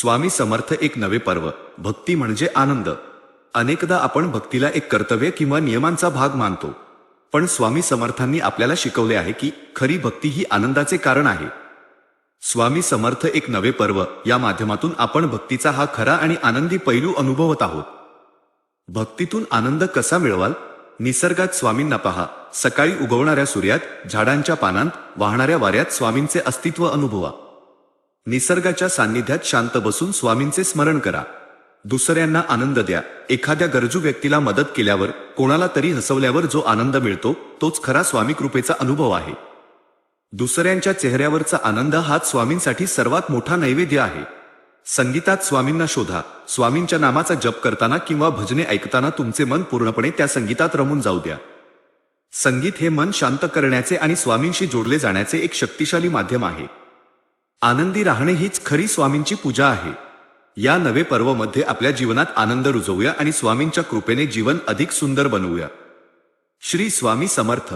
स्वामी समर्थ एक नवे पर्व भक्ती म्हणजे आनंद. अनेकदा आपण भक्तीला एक कर्तव्य किंवा नियमांचा भाग मानतो. पण स्वामी समर्थांनी आपल्याला शिकवले आहे की खरी भक्ती ही आनंदाचे कारण आहे. स्वामी समर्थ एक नवे पर्व या माध्यमातून आपण भक्तीचा हा खरा आणि आनंदी पैलू अनुभवत आहोत. भक्तीतून आनंद कसा मिळवाल? निसर्गात स्वामींना पहा. सकाळी उगवणाऱ्या सूर्यात झाडांच्या पानांत वाहणाऱ्या वाऱ्यात स्वामींचे अस्तित्व अनुभवा. निसर्गाच्या सान्निध्यात शांत बसून स्वामींचे स्मरण करा. दुसऱ्यांना आनंद द्या. एखाद्या गरजू व्यक्तीला मदत केल्यावर कोणाला तरी हसवल्यावर जो आनंद मिळतो तोच खरा स्वामी कृपेचा अनुभव आहे. दुसऱ्यांच्या चेहऱ्यावरचा आनंद हाच स्वामींसाठी सर्वात मोठा नैवेद्य आहे. संगीतात स्वामींना शोधा. स्वामींच्या नामाचा जप करताना किंवा भजने ऐकताना तुमचे मन पूर्णपणे त्या संगीतात रमून जाऊ द्या. संगीत हे मन शांत करण्याचे आणि स्वामींशी जोडले जाण्याचे एक शक्तिशाली माध्यम आहे. आनंदी राहणे हीच खरी स्वामींची पूजा आहे. या नवे पर्वमध्ये आपल्या जीवनात आनंद रुजवूया आणि स्वामींच्या कृपेने जीवन अधिक सुंदर बनवूया. श्री स्वामी समर्थ.